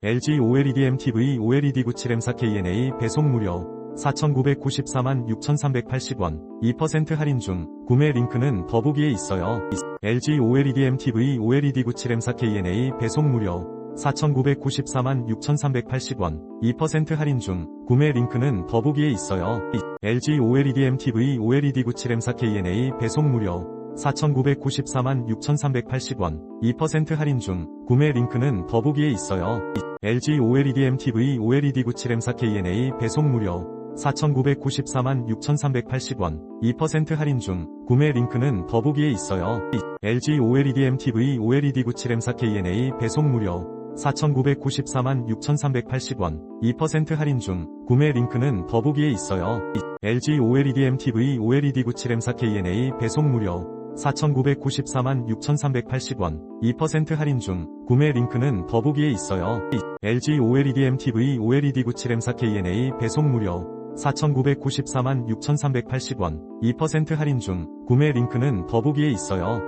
LG OLED MTV OLED 97M4KNA 배송 무료 4,994만 6,380원 2% 할인 중 구매 링크는 더보기에 있어요. LG OLED MTV OLED 97M4KNA 배송 무료 4,994만 6,380원 2% 할인 중 구매 링크는 더보기에 있어요. LG OLED MTV OLED 97M4KNA 배송 무료 4,994만 6,380원 2% 할인 중 구매 링크는 더보기에 있어요. LG OLED MTV OLED 97M4KNA 배송 무료 4,994만 6,380원 2% 할인 중 구매 링크는 더보기에 있어요. LG OLED MTV OLED 97M4KNA 배송 무료 4,994만 6,380원 2% 할인 중 구매 링크는 더보기에 있어요. LG OLED MTV OLED 97M4KNA 배송 무료 4,994만 6,380원 2% 할인 중 구매 링크는 더보기에 있어요. LG OLED MTV OLED 97M4KNA 배송 무료 4,994만 6,380원 2% 할인 중 구매 링크는 더보기에 있어요.